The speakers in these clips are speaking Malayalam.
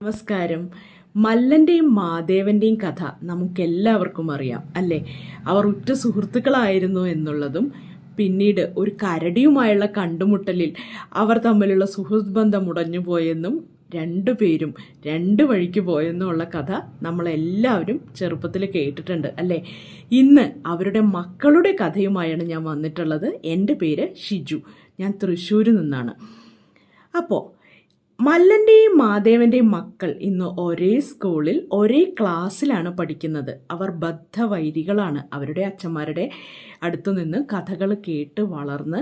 നമസ്കാരം. മല്ലന്റെയും മാദേവന്റെയും കഥ നമുക്കെല്ലാവർക്കും അറിയാം അല്ലേ? അവർ ഉറ്റ സുഹൃത്തുക്കളായിരുന്നു എന്നുള്ളതും പിന്നീട് ഒരു കരടിയുമായുള്ള കണ്ടുമുട്ടലിൽ അവർ തമ്മിലുള്ള സുഹൃത്ത് ബന്ധം ഉടഞ്ഞുപോയെന്നും രണ്ടുപേരും രണ്ട് വഴിക്ക് പോയെന്നുള്ള കഥ നമ്മളെല്ലാവരും ചെറുപ്പത്തിൽ കേട്ടിട്ടുണ്ട് അല്ലേ? ഇന്ന് അവരുടെ മക്കളുടെ കഥയുമായാണ് ഞാൻ വന്നിട്ടുള്ളത്. എന്റെ പേര് ഷിജു. ഞാൻ തൃശ്ശൂരിൽ നിന്നാണ്. അപ്പോൾ മല്ലന്റെയും മാധേവന്റെയും മക്കൾ ഇന്ന് ഒരേ സ്കൂളിൽ ഒരേ ക്ലാസ്സിലാണ് പഠിക്കുന്നത്. അവർ ബദ്ധവൈരികളാണ്. അവരുടെ അച്ഛന്മാരുടെ അടുത്തു നിന്ന് കഥകൾ കേട്ട് വളർന്ന്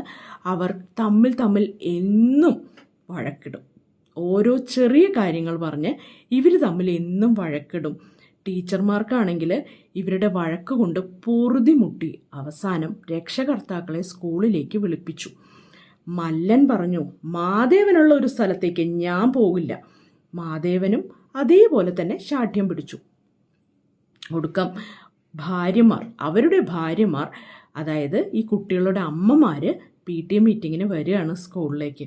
അവർ തമ്മിൽ തമ്മിൽ എന്നും വഴക്കിടും. ഓരോ ചെറിയ കാര്യങ്ങൾ പറഞ്ഞ് ഇവർ തമ്മിൽ എന്നും വഴക്കിടും. ടീച്ചർമാർക്കാണെങ്കിൽ ഇവരുടെ വഴക്ക് കൊണ്ട് പൊറുതിമുട്ടി അവസാനം രക്ഷകർത്താക്കളെ സ്കൂളിലേക്ക് വിളിപ്പിച്ചു. മല്ലൻ പറഞ്ഞു മാദേവനുള്ള ഒരു സ്ഥലത്തേക്ക് ഞാൻ പോകില്ല. മാദേവനും അതേപോലെ തന്നെ ശാഠ്യം പിടിച്ചു. ഒടുക്കം ഭാര്യമാർ അവരുടെ ഭാര്യമാർ അതായത് ഈ കുട്ടികളുടെ അമ്മമാർ പി ടി എ മീറ്റിങ്ങിന് വരികയാണ് സ്കൂളിലേക്ക്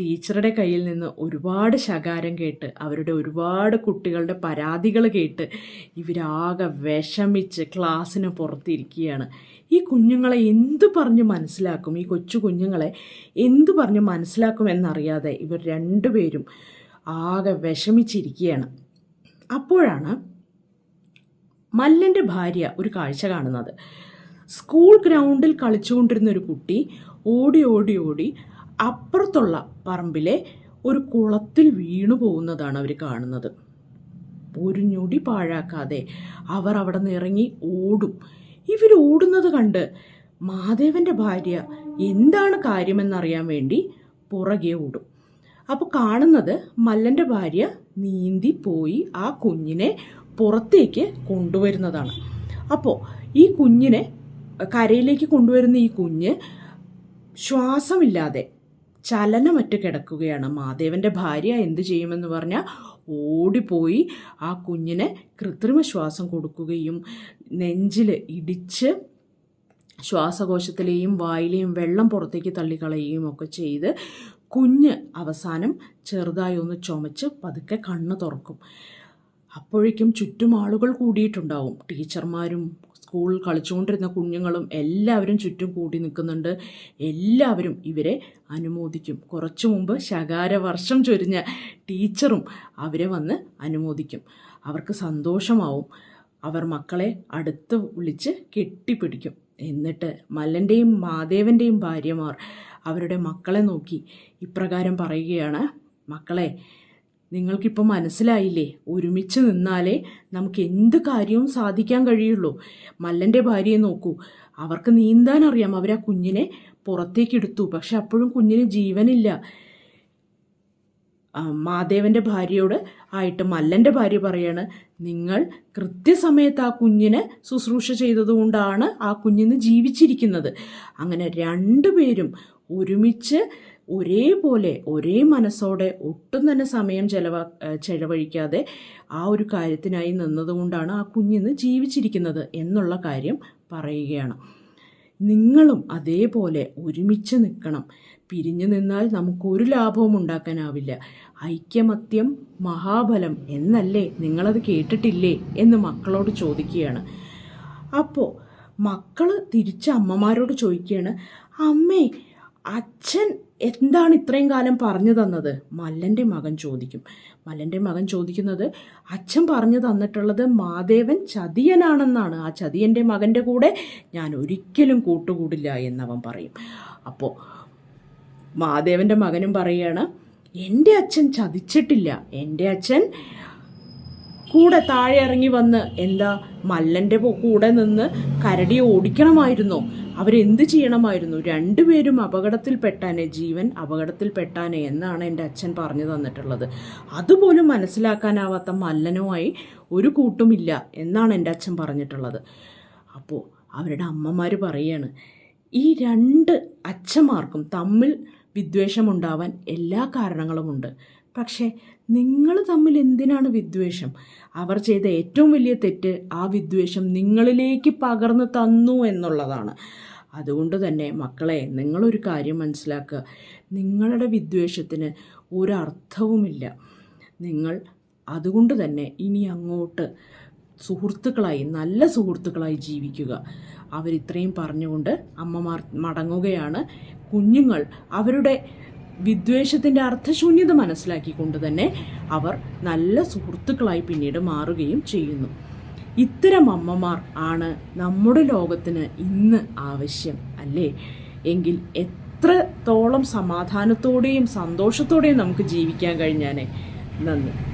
ടീച്ചറുടെ കയ്യിൽ നിന്ന് ഒരുപാട് ശകാരം കേട്ട് അവരുടെ ഒരുപാട് കുട്ടികളുടെ പരാതികൾ കേട്ട് ഇവരാകെ വിഷമിച്ച് ക്ലാസ്സിന് പുറത്തിരിക്കുകയാണ്. ഈ കുഞ്ഞുങ്ങളെ എന്തു പറഞ്ഞ് മനസ്സിലാക്കും? ഈ കൊച്ചു കുഞ്ഞുങ്ങളെ എന്തു പറഞ്ഞ് മനസ്സിലാക്കും എന്നറിയാതെ ഇവർ രണ്ടുപേരും ആകെ വിഷമിച്ചിരിക്കുകയാണ്. അപ്പോഴാണ് മല്ലന്റെ ഭാര്യ ഒരു കാഴ്ച കാണുന്നത്. സ്കൂൾ ഗ്രൗണ്ടിൽ കളിച്ചുകൊണ്ടിരുന്ന ഒരു കുട്ടി ഓടി ഓടി ഓടി അപ്പുറത്തുള്ള പറമ്പിലെ ഒരു കുളത്തിൽ വീണു പോകുന്നതാണ് അവർ കാണുന്നത്. ഒരു ഞൊടി പാഴാക്കാതെ അവർ അവിടെ നിന്ന് ഇറങ്ങി ഓടും. ഇവർ ഓടുന്നത് കണ്ട് മാധവന്റെ ഭാര്യ എന്താണ് കാര്യമെന്നറിയാൻ വേണ്ടി പുറകെ ഓടും. അപ്പോൾ കാണുന്നത് മല്ലന്റെ ഭാര്യ നീന്തി പോയി ആ കുഞ്ഞിനെ പുറത്തേക്ക് കൊണ്ടുവരുന്നതാണ്. അപ്പോൾ ഈ കുഞ്ഞിനെ കരയിലേക്ക് കൊണ്ടുവരുന്ന ഈ കുഞ്ഞ് ശ്വാസമില്ലാതെ ചലനമറ്റ് കിടക്കുകയാണ്. മാധവന്റെ ഭാര്യ എന്ത് ചെയ്യുമെന്ന് പറഞ്ഞാൽ ഓടിപ്പോയി ആ കുഞ്ഞിന് കൃത്രിമ ശ്വാസം കൊടുക്കുകയും നെഞ്ചിൽ ഇടിച്ച് ശ്വാസകോശത്തിലെയും വായിലെയും വെള്ളം പുറത്തേക്ക് തള്ളിക്കളയുകയും ഒക്കെ ചെയ്ത് കുഞ്ഞ് അവസാനം ചെറുതായി ഒന്ന് ചുമച്ച് പതുക്കെ കണ്ണ് തുറക്കും. അപ്പോഴേക്കും ചുറ്റും ആളുകൾ കൂടിയിട്ടുണ്ടാവും. ടീച്ചർമാരും സ്കൂൾ കളിച്ചുകൊണ്ടിരുന്ന കുഞ്ഞുങ്ങളും എല്ലാവരും ചുറ്റും കൂടി നിൽക്കുന്നുണ്ട്. എല്ലാവരും ഇവരെ അനുമോദിക്കും. കുറച്ചു മുമ്പ് ശകാരവർഷം ചൊരിഞ്ഞ ടീച്ചറും അവരെ വന്ന് അനുമോദിക്കും. അവർക്ക് സന്തോഷമാവും. അവർ മക്കളെ അടുത്ത് വിളിച്ച് കെട്ടിപ്പിടിക്കും. എന്നിട്ട് മല്ലന്റെയും മാധേവന്റെയും ഭാര്യമാർ അവരുടെ മക്കളെ നോക്കി ഇപ്രകാരം പറയുകയാണ്. മക്കളെ നിങ്ങൾക്കിപ്പോൾ മനസ്സിലായില്ലേ? ഒരുമിച്ച് നിന്നാലേ നമുക്ക് എന്ത് കാര്യവും സാധിക്കാൻ കഴിയുള്ളൂ. മല്ലന്റെ ഭാര്യയെ നോക്കൂ. അവർക്ക് നീന്താൻ അറിയാം. അവർ ആ കുഞ്ഞിനെ പുറത്തേക്ക് എടുത്തു. പക്ഷെ അപ്പോഴും കുഞ്ഞിന് ജീവനില്ല. ആ, മാധേവന്റെ ഭാര്യയോട് ആയിട്ട് മല്ലന്റെ ഭാര്യ പറയാണ് നിങ്ങൾ കൃത്യസമയത്ത് ആ കുഞ്ഞിനെ ശുശ്രൂഷ ചെയ്തതുകൊണ്ടാണ് ആ കുഞ്ഞിന് ജീവിച്ചിരിക്കുന്നത്. അങ്ങനെ രണ്ടുപേരും ഒരുമിച്ച് ഒരേപോലെ ഒരേ മനസ്സോടെ ഒട്ടും തന്നെ സമയം ചെലവ ചെലവഴിക്കാതെ ആ ഒരു കാര്യത്തിനായി നിന്നതുകൊണ്ടാണ് ആ കുഞ്ഞിന്ന് ജീവിച്ചിരിക്കുന്നത് എന്നുള്ള കാര്യം പറയുകയാണ്. നിങ്ങളും അതേപോലെ ഒരുമിച്ച് നിൽക്കണം പിരിഞ്ഞു നിന്നാൽ നമുക്കൊരു ലാഭവും ഉണ്ടാക്കാനാവില്ല. ഐക്യമത്യം മഹാബലം എന്നല്ലേ നിങ്ങളത് കേട്ടിട്ടില്ലേ എന്ന് മക്കളോട് ചോദിക്കുകയാണ്. അപ്പോൾ മക്കൾ തിരിച്ച് അമ്മമാരോട് ചോദിക്കുകയാണ് അമ്മേ അച്ഛൻ എന്താണ് ഇത്രയും കാലം പറഞ്ഞു തന്നത്? മല്ലന്റെ മകൻ ചോദിക്കും. മല്ലന്റെ മകൻ ചോദിക്കുന്നത് അച്ഛൻ പറഞ്ഞു തന്നിട്ടുള്ളത് മാദേവൻ ചതിയനാണെന്നാണ്. ആ ചതിയന്റെ മകന്റെ കൂടെ ഞാൻ ഒരിക്കലും കൂട്ടുകൂടില്ല എന്നവൻ പറയും. അപ്പോൾ മാദേവന്റെ മകനും പറയുകയാണ് എന്റെ അച്ഛൻ ചതിച്ചിട്ടില്ല. എന്റെ അച്ഛൻ കൂടെ താഴെ ഇറങ്ങി വന്ന് എന്താ മല്ലന്റെ കൂടെ നിന്ന് കരടി ഓടിക്കണമായിരുന്നോ. അവരെന്ത് ചെയ്യണമായിരുന്നു? രണ്ടുപേരും അപകടത്തിൽപ്പെട്ടാനെ ജീവൻ അപകടത്തിൽപ്പെട്ടാനെ എന്നാണ് എന്റെ അച്ഛൻ പറഞ്ഞു തന്നിട്ടുള്ളത്. അതുപോലും മനസ്സിലാക്കാനാവാത്ത മല്ലനുമായി ഒരു കൂട്ടുമില്ല എന്നാണ് എന്റെ അച്ഛൻ പറഞ്ഞിട്ടുള്ളത്. അപ്പോൾ അവരുടെ അമ്മമാർ പറയാണ് ഈ രണ്ട് അച്ഛന്മാർക്കും തമ്മിൽ വിദ്വേഷമുണ്ടാവാൻ എല്ലാ കാരണങ്ങളുമുണ്ട്. പക്ഷേ നിങ്ങൾ തമ്മിൽ എന്തിനാണ് വിദ്വേഷം? അവർ ചെയ്ത ഏറ്റവും വലിയ തെറ്റ് ആ വിദ്വേഷം നിങ്ങളിലേക്ക് പകർന്നു തന്നു എന്നുള്ളതാണ്. അതുകൊണ്ട് തന്നെ മക്കളെ നിങ്ങളൊരു കാര്യം മനസ്സിലാക്കുക. നിങ്ങളുടെ വിദ്വേഷത്തിന് ഒരർത്ഥവുമില്ല. നിങ്ങൾ അതുകൊണ്ട് തന്നെ ഇനി അങ്ങോട്ട് സുഹൃത്തുക്കളായി നല്ല സുഹൃത്തുക്കളായി ജീവിക്കുക. അവരിത്രയും പറഞ്ഞുകൊണ്ട് അമ്മമാർ മടങ്ങുകയാണ്. കുഞ്ഞുങ്ങൾ അവരുടെ വിദ്വേഷത്തിന്റെ അർത്ഥശൂന്യത മനസ്സിലാക്കിക്കൊണ്ട് തന്നെ അവർ നല്ല സുഹൃത്തുക്കളായി പിന്നീട് മാറുകയും ചെയ്യുന്നു. ഇത്തരം അമ്മമാർ ആണ് നമ്മുടെ ലോകത്തിന് ഇന്ന് ആവശ്യം അല്ലേ? എങ്കിൽ എത്രത്തോളം സമാധാനത്തോടെയും സന്തോഷത്തോടെയും നമുക്ക് ജീവിക്കാൻ കഴിഞ്ഞാനേ? നന്ദി.